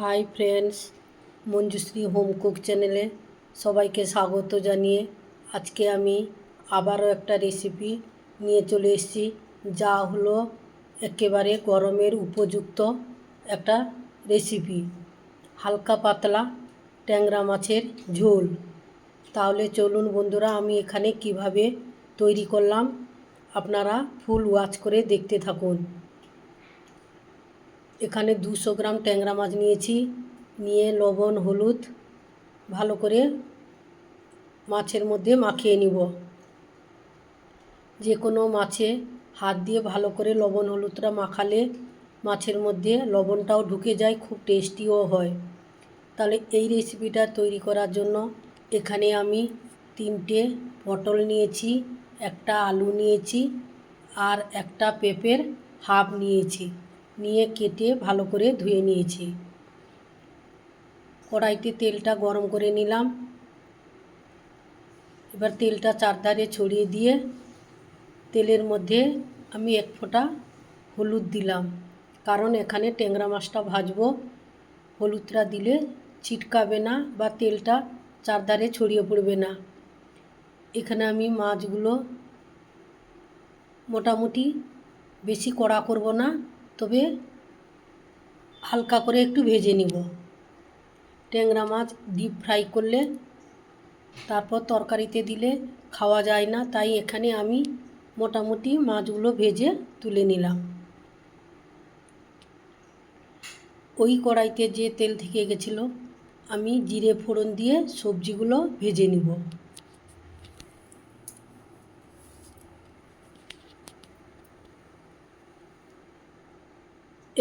Hi friends Manjushree home cook চ্যানেলে সবাইকে স্বাগত জানিয়ে আজকে আমি আবারও একটা রেসিপি নিয়ে চলে এসেছি। যা হলো একেবারে গরমের উপযুক্ত একটা রেসিপি হালকা পাতলা ট্যাংরা মাছের ঝোল। তাহলে চলুন বন্ধুরা, আমি এখানে কীভাবে তৈরি করলাম, আপনারা ফুল ওয়াচ করে দেখতে থাকুন। এখানে দুশো গ্রাম ট্যাংরা মাছ নিয়েছি। নিয়ে লবণ, হলুদ ভালো করে মাছের মধ্যে মাখিয়ে নিব। যে কোনো মাছে হাত দিয়ে ভালো করে লবণ, হলুদটা মাখালে মাছের মধ্যে লবণটাও ঢুকে যায়, খুব টেস্টিও হয়। তাহলে এই রেসিপিটা তৈরি করার জন্য এখানে আমি তিনটে পটল নিয়েছি, একটা আলু নিয়েছি আর একটা পেঁপের হাফ নিয়েছি। নিয়ে কেটে ভালো করে ধুয়ে নিয়েছি। কড়াইতে তেলটা গরম করে নিলাম। এবার তেলটা চারধারে ছড়িয়ে দিয়ে তেলের মধ্যে আমি এক ফোঁটা হলুদ দিলাম। কারণ এখানে ট্যাংরা মাছটা ভাজবো, হলুদটা দিলে ছিটকাবে না বা তেলটা চারধারে ছড়িয়ে পড়বে না। এখানে আমি মাছগুলো মোটামুটি বেশি কড়া করব না। তবে হালকা করে একটু ভেজে নিব। ট্যাংরা মাছ ডিপ ফ্রাই করলে তারপর তরকারিতে দিলে খাওয়া যায় না, তাই এখানে আমি মোটামুটি মাছগুলো ভেজে তুলে নিলাম। ওই কড়াইতে যে তেল থেকে গেছিল, আমি জিরে ফোড়ন দিয়ে সবজিগুলো ভেজে নিব।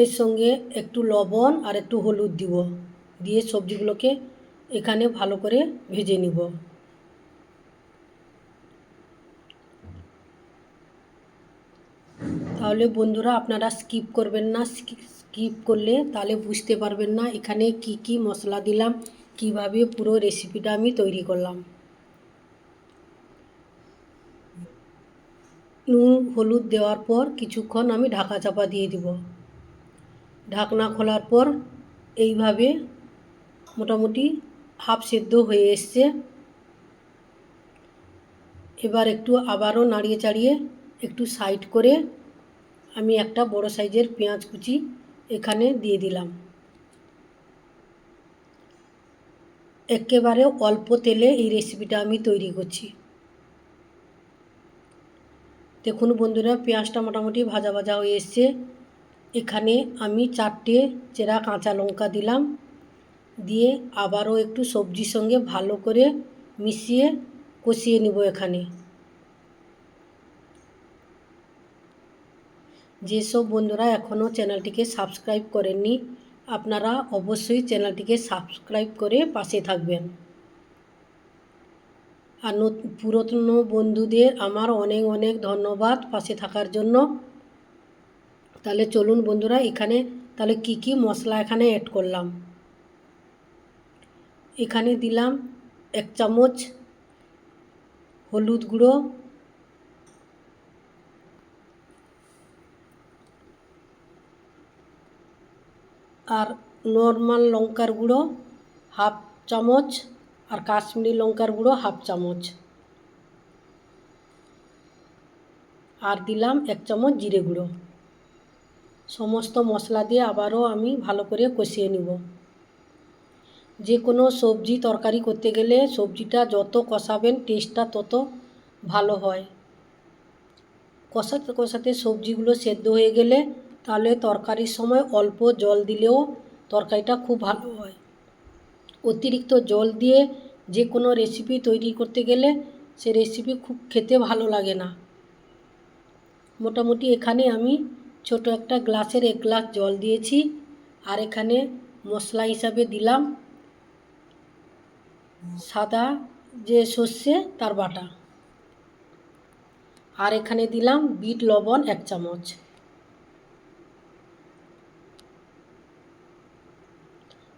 এর সঙ্গে একটু লবণ আর একটু হলুদ দিব। দিয়ে সবজিগুলোকে এখানে ভালো করে ভেজে নিব। তাহলে বন্ধুরা আপনারা স্কিপ করবেন না স্কিপ করলে তাহলে বুঝতে পারবেন না এখানে কি কি মশলা দিলাম, কীভাবে পুরো রেসিপিটা আমি তৈরি করলাম। নুন, হলুদ দেওয়ার পর কিছুক্ষণ আমি ঢাকা চাপা দিয়ে দিব। ঢাকনা খোলার পর এইভাবে মোটামুটি হাফ সেদ্ধ হয়ে এসছে। এবার একটু আবারও নাড়িয়ে চাড়িয়ে একটু সাইড করে আমি একটা বড় সাইজের পেঁয়াজ কুচি এখানে দিয়ে দিলাম। একেবারে অল্প তেলে এই রেসিপিটা আমি তৈরি করছি। দেখুন বন্ধুরা, পেঁয়াজটা মোটামুটি ভাজা ভাজা হয়ে এসছে। এখানে আমি চারটে চেরা কাঁচা লঙ্কা দিলাম। দিয়ে আবারও একটু সবজির সঙ্গে ভালো করে মিশিয়ে কষিয়ে নিব এখানে। যেসব বন্ধুরা এখনও চ্যানেলটিকে সাবস্ক্রাইব করেননি, আপনারা অবশ্যই চ্যানেলটিকে সাবস্ক্রাইব করে পাশে থাকবেন। আর পুরাতন বন্ধুদের আমার অনেক অনেক ধন্যবাদ পাশে থাকার জন্য। তাহলে চলুন বন্ধুরা, এখানে তাহলে কি কি মশলা এখানে অ্যাড করলাম? এখানে দিলাম এক চামচ হলুদ গুঁড়ো, আর নর্মাল লঙ্কার গুঁড়ো হাফ চামচ, আর কাশ্মীরি লঙ্কার গুঁড়ো হাফ চামচ। আর দিলাম এক চামচ জিরে গুঁড়ো। সমস্ত মশলা দিয়ে আবারও আমি ভালো করে কষিয়ে নিব। যে কোনো সবজি তরকারি করতে গেলে সবজিটা যত কষাবেন টেস্টটা তত ভালো হয়। কষাতে কষাতে সবজিগুলো সেদ্ধ হয়ে গেলে তাহলে তরকারির সময় অল্প জল দিলেও তরকারিটা খুব ভালো হয়। অতিরিক্ত জল দিয়ে যে কোনো রেসিপি তৈরি করতে গেলে সে রেসিপি খুব খেতে ভালো লাগে না। মোটামুটি এখানে আমি ছোট একটা গ্লাসের এক গ্লাস জল দিয়েছি আর এখানে মশলা হিসাবে দিলাম সাদা যে সর্ষে তার বাটা। আর এখানে দিলাম বিট লবণ এক চামচ।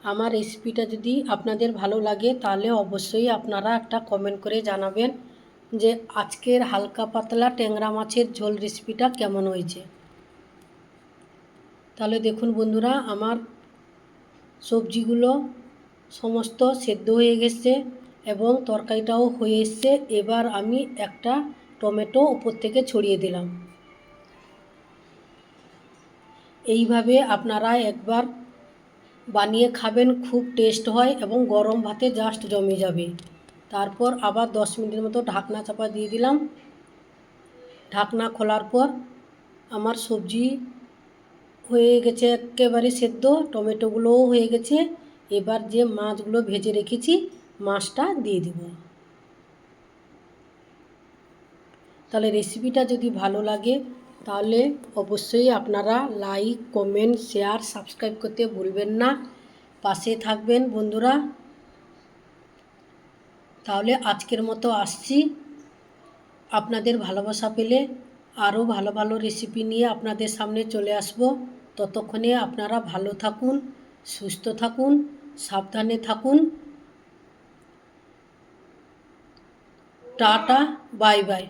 আমার রেসিপিটা যদি আপনাদের ভালো লাগে তাহলে অবশ্যই আপনারা একটা কমেন্ট করে জানাবেন যে আজকের হালকা পাতলা ট্যাংরা মাছের ঝোল রেসিপিটা কেমন হয়েছে। তাহলে দেখুন বন্ধুরা, আমার সবজিগুলো সমস্ত সেদ্ধ হয়ে গেছে এবং তরকারিটাও হয়ে এসছে। এবার আমি একটা টমেটো উপর থেকে ছড়িয়ে দিলাম। এইভাবে আপনারা একবার বানিয়ে খাবেন, খুব টেস্ট হয় এবং গরম ভাতে জাস্ট জমে যাবে। তারপর আবার দশ মিনিটের মতো ঢাকনা চাপা দিয়ে দিলাম। ঢাকনা খোলার পর আমার সবজি হয়ে গেছে একেবারে সেদ্ধ, টমেটোগুলোও হয়ে গেছে। এবার যে মাছগুলো ভেজে রেখেছি, মাছটা দিয়ে দিব। তাহলে রেসিপিটা যদি ভালো লাগে, তাহলে অবশ্যই আপনারা লাইক, কমেন্ট, শেয়ার, সাবস্ক্রাইব করতে ভুলবেন না। পাশে থাকবেন বন্ধুরা। তাহলে আজকের মতো আসছি। আপনাদের ভালোবাসা পেলে আরও ভালো ভালো রেসিপি নিয়ে আপনাদের সামনে চলে আসব। ততক্ষণে আপনারা ভালো থাকুন সুস্থ থাকুন সাবধানে থাকুন। Ta-ta bye bye.